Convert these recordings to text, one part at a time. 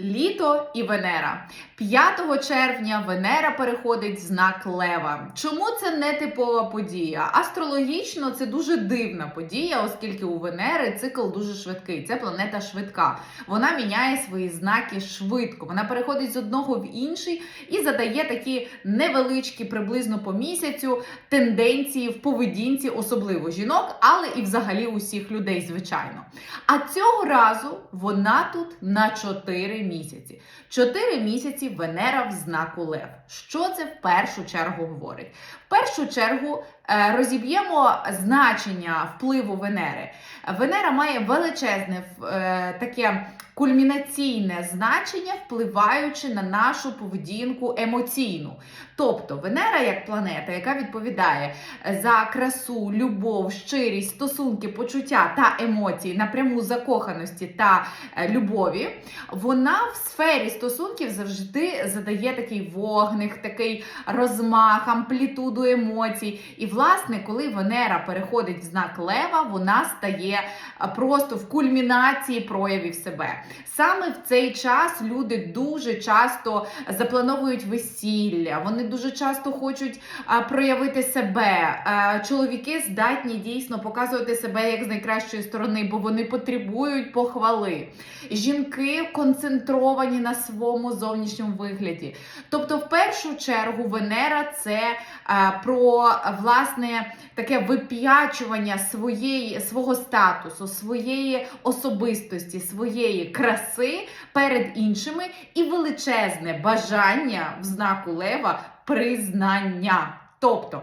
Літо і Венера. 5 червня Венера переходить в знак Лева. Чому це не типова подія? Астрологічно це дуже дивна подія, оскільки у Венери цикл дуже швидкий. Це планета швидка. Вона міняє свої знаки швидко. Вона переходить з одного в інший і задає такі невеличкі, приблизно по місяцю, тенденції в поведінці, особливо жінок, але і взагалі усіх людей, звичайно. А цього разу вона тут на 4 місяці. Чотири місяці Венера в знаку Лев. Що це в першу чергу говорить? В першу чергу е, розіб'ємо значення впливу Венери. Венера має величезне е, таке кульмінаційне значення, впливаючи на нашу поведінку емоційну. Тобто Венера як планета, яка відповідає за красу, любов, щирість, стосунки, почуття та емоції, напряму закоханості та е, любові, вона в сфері стосунків завжди задає такий вогник, такий розмах, амплітуду емоцій. І, власне, коли Венера переходить в знак Лева, вона стає е, просто в кульмінації проявів себе. Саме в цей час люди дуже часто заплановують весілля, вони дуже часто хочуть проявити себе. Чоловіки здатні дійсно показувати себе як з найкращої сторони, бо вони потребують похвали. Жінки концентровані на своєму зовнішньому вигляді. Тобто, в першу чергу, Венера це про власне таке вип'ячування своєї свого статусу, своєї особистості, своєї краси перед іншими і величезне бажання в знаку лева признання. Тобто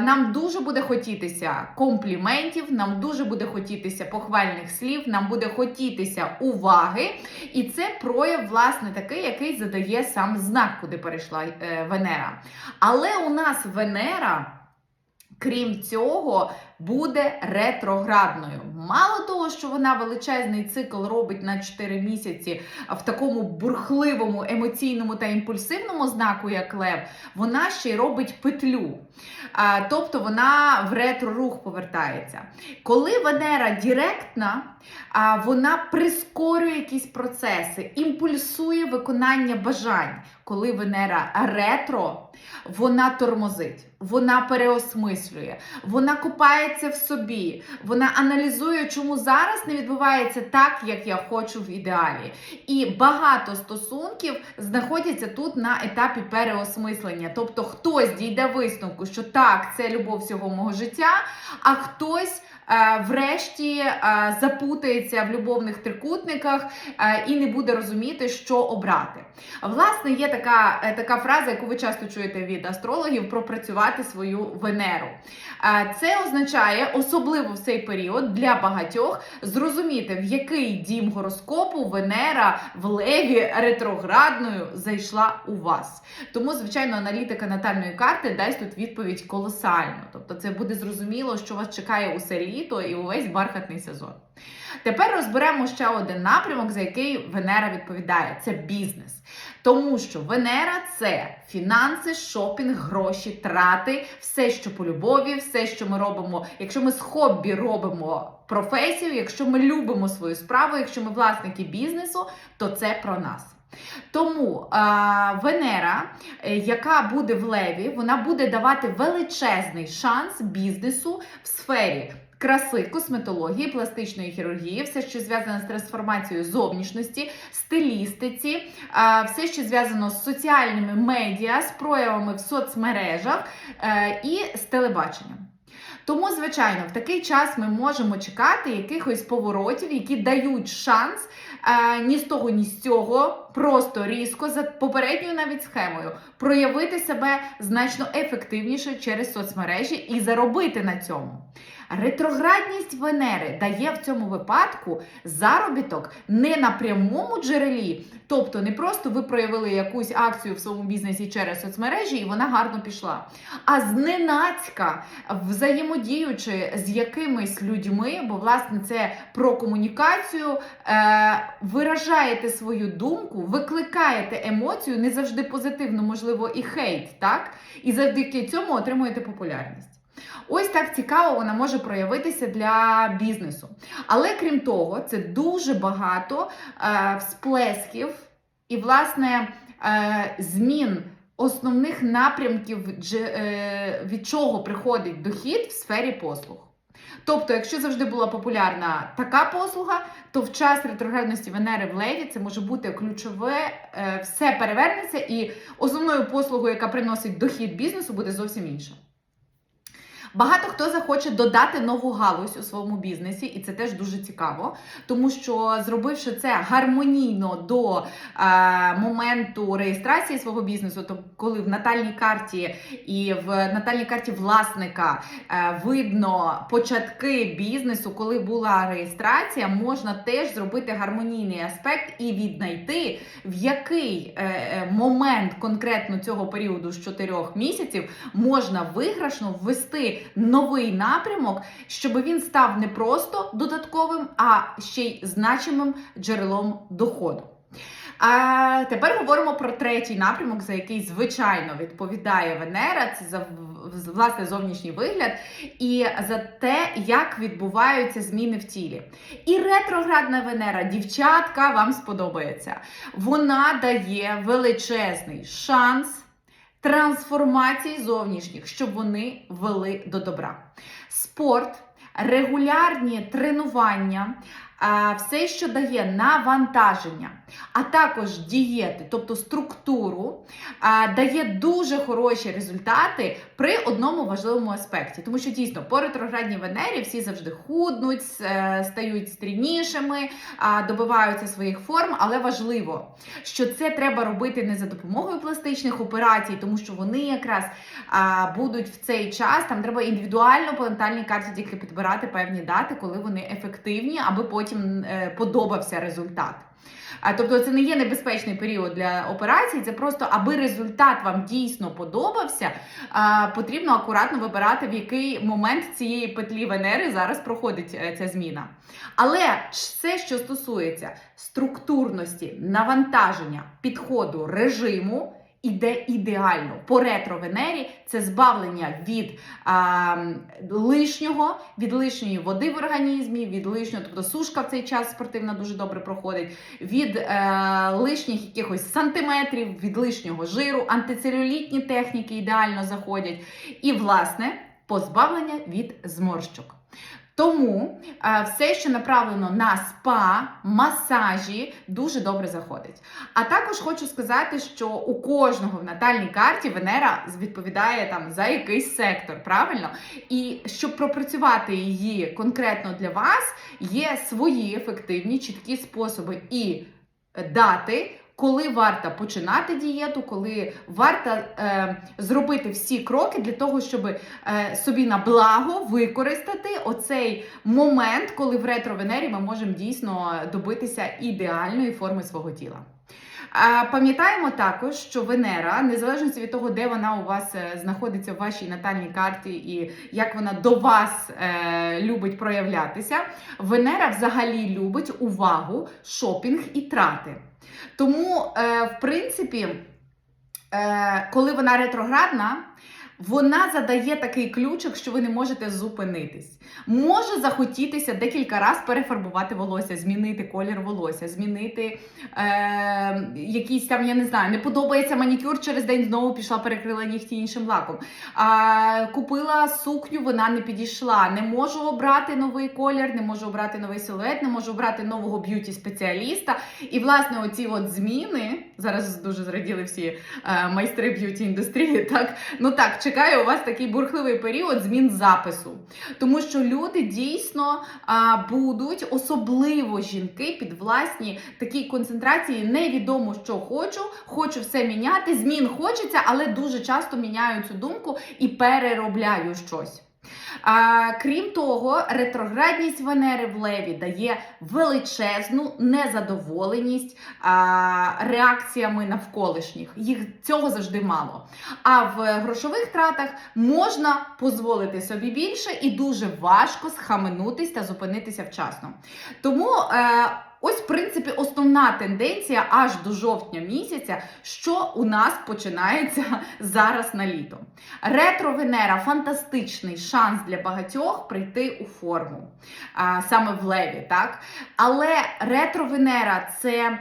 нам дуже буде хотітися компліментів, нам дуже буде хотітися похвальних слів, нам буде хотітися уваги, і це прояв, власне, такий, який задає сам знак, куди перейшла е, Венера. Але у нас Венера. Крім цього, буде ретроградною. Мало того, що вона величезний цикл робить на 4 місяці в такому бурхливому, емоційному та імпульсивному знаку, як лев, вона ще й робить петлю. Тобто вона в ретро-рух повертається. Коли Венера директна, вона прискорює якісь процеси, імпульсує виконання бажань. Коли Венера ретро, вона тормозить, вона переосмислює, вона купається в собі, вона аналізує, чому зараз не відбувається так, як я хочу в ідеалі. І багато стосунків знаходяться тут на етапі переосмислення. Тобто хтось дійде висновку, що так, це любов всього мого життя, а хтось. Е, Врешті е, запутається в любовних трикутниках е, і не буде розуміти, що обрати. Власне, є така, така фраза, яку ви часто чуєте від астрологів, пропрацювати свою Венеру. Це означає, особливо в цей період для багатьох, зрозуміти, в який дім гороскопу Венера в леві ретроградною зайшла у вас. Тому, звичайно, аналітика натальної карти дасть тут відповідь колосальну. Тобто, це буде зрозуміло, що вас чекає усе літо і увесь бархатний сезон. Тепер розберемо ще один напрямок, за який Венера відповідає: це бізнес. Тому що Венера це фінанси, шопінг, гроші, трати, все, що по любові, все, що ми робимо. Якщо ми з хобі робимо професію, якщо ми любимо свою справу, якщо ми власники бізнесу, то це про нас. Тому е, Венера, е, яка буде в леві, вона буде давати величезний шанс бізнесу в сфері. Краси, косметології, пластичної хірургії, все, що зв'язано з трансформацією зовнішності, стилістиці, все, що зв'язано з соціальними медіа, з проявами в соцмережах е, і з телебаченням. Тому, звичайно, в такий час ми можемо чекати якихось поворотів, які дають шанс е, ні з того, ні з цього, просто різко за попередньою навіть схемою проявити себе значно ефективніше через соцмережі і заробити на цьому. Ретроградність Венери дає в цьому випадку заробіток не на прямому джерелі, тобто не просто ви проявили якусь акцію в своєму бізнесі через соцмережі, і вона гарно пішла, а зненацька взаємодіючи з якимись людьми, бо власне це про комунікацію, е, виражаєте свою думку, викликаєте емоцію, не завжди позитивну, можливо, і хейт, так? І завдяки цьому отримуєте популярність. Ось так цікаво вона може проявитися для бізнесу. Але крім того, це дуже багато е, всплесків і, власне, е, змін основних напрямків, е, від чого приходить дохід в сфері послуг. Тобто, якщо завжди була популярна така послуга, то в час ретроградності Венери в Леві це може бути ключове, е, все перевернеться, і основною послугою, яка приносить дохід бізнесу, буде зовсім інша. Багато хто захоче додати нову галузь у своєму бізнесі, і це теж дуже цікаво, тому що зробивши це гармонійно до е, моменту реєстрації свого бізнесу, то коли в натальній карті і в натальній карті власника е, видно початки бізнесу, коли була реєстрація, можна теж зробити гармонійний аспект і віднайти, в який е, е, момент конкретно цього періоду з 4 місяців можна виграшно ввести новий напрямок, щоб він став не просто додатковим, а ще й значимим джерелом доходу. А тепер говоримо про третій напрямок, за який звичайно відповідає Венера. Це за власне зовнішній вигляд і за те, як відбуваються зміни в тілі. І ретроградна Венера, дівчатка, вам сподобається. Вона дає величезний шанс трансформацій зовнішніх, щоб вони вели до добра. Спорт, регулярні тренування, все, що дає навантаження, а також дієти, тобто структуру, дає дуже хороші результати при одному важливому аспекті. Тому що дійсно по ретроградній Венері всі завжди худнуть, е, стають стрійнішими, добиваються своїх форм, але важливо, що це треба робити не за допомогою пластичних операцій, тому що вони якраз будуть в цей час. Там треба індивідуально по натальній карті тільки підбирати певні дати, коли вони ефективні, аби потім е, подобався результат. Тобто це не є небезпечний період для операцій, це просто аби результат вам дійсно подобався, потрібно акуратно вибирати, в який момент цієї петлі Венери зараз проходить е, ця зміна. Але все, що стосується структурності, навантаження, підходу, режиму, іде ідеально. По ретро Венері це збавлення від а, лишнього, від лишньої води в організмі, від лишнього, тобто сушка в цей час спортивна дуже добре проходить, від е, лишніх якихось сантиметрів, від лишнього жиру, антицелюлітні техніки ідеально заходять. І, власне, позбавлення від зморщок. Тому е, все, що направлено на спа, масажі, дуже добре заходить. А також хочу сказати, що у кожного в натальній карті Венера відповідає там за якийсь сектор, правильно? І щоб пропрацювати її конкретно для вас, є свої ефективні, чіткі способи і дати. Коли варто починати дієту, коли варто е, зробити всі кроки для того, щоб е, собі на благо використати оцей момент, коли в ретро-венері ми можемо дійсно добитися ідеальної форми свого тіла. Пам'ятаємо також, що Венера, незалежно від того, де вона у вас е, знаходиться в вашій натальній карті і як вона до вас е, любить проявлятися, Венера взагалі любить увагу, шопінг і трати. Тому, е, в принципі, е, коли вона ретроградна, вона задає такий ключик, що ви не можете зупинитись. Може захотітися декілька разів перефарбувати волосся, змінити колір волосся, змінити е, якийсь там, я не знаю, не подобається манікюр, через день знову пішла, перекрила нігті іншим лаком. А, купила сукню, вона не підійшла. Не можу обрати новий колір, не можу обрати новий силует, не можу обрати нового б'юті-спеціаліста. І, власне, оці от зміни, зараз дуже зраділи всі е, майстри б'юті індустрії, так? Ну так, чекає у вас такий бурхливий період змін запису. Тому що люди дійсно а, будуть, особливо жінки, під власні такій концентрації. Невідомо, що хочу, хочу все міняти. Змін хочеться, але дуже часто міняю цю думку і переробляю щось. А, крім того, ретроградність Венери в Леві дає величезну незадоволеність а, реакціями навколишніх. Їх цього завжди мало. А в грошових тратах можна дозволити собі більше і дуже важко схаменутись та зупинитися вчасно. Тому. Е, Ось, в принципі, основна тенденція аж до жовтня місяця, що у нас починається зараз на літо. Ретро-Венера фантастичний шанс для багатьох прийти у форму а, саме в леві, так? Але ретро-Венера це.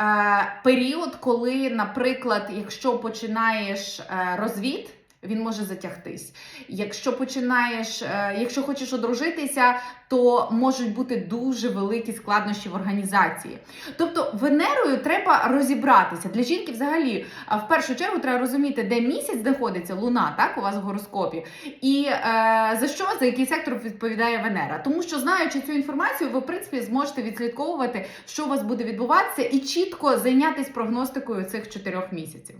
е, Період, коли, наприклад, якщо починаєш е, розвід, він може затягтись. Якщо починаєш, е, якщо хочеш одружитися, то можуть бути дуже великі складнощі в організації. Тобто Венерою треба розібратися. Для жінки взагалі в першу чергу треба розуміти, де місяць знаходиться луна, так у вас в гороскопі, і е, за що за який сектор відповідає Венера. Тому що знаючи цю інформацію, ви в принципі зможете відслідковувати, що у вас буде відбуватися, і чітко зайнятися прогностикою цих чотирьох місяців.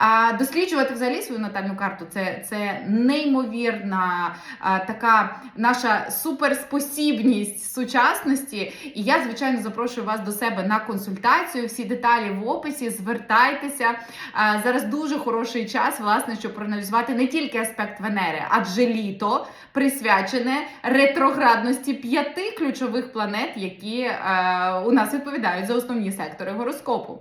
А досліджувати взагалі свою натальну карту це, це неймовірна а, така наша суперспосібність сучасності. І я, звичайно, запрошую вас до себе на консультацію. Всі деталі в описі. Звертайтеся. А, зараз дуже хороший час, власне, щоб проаналізувати не тільки аспект Венери, адже літо присвячене ретроградності п'яти ключових планет, які е, у нас відповідають за основні сектори гороскопу.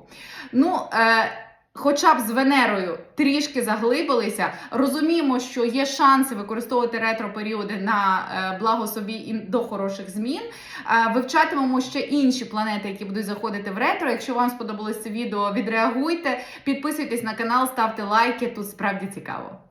Ну, е, Хоча б з Венерою трішки заглибилися, розуміємо, що є шанси використовувати ретро-періоди на е, благо собі і до хороших змін. Е, Вивчатимемо ще інші планети, які будуть заходити в ретро. Якщо вам сподобалось це відео, відреагуйте, підписуйтесь на канал, ставте лайки. Тут справді цікаво.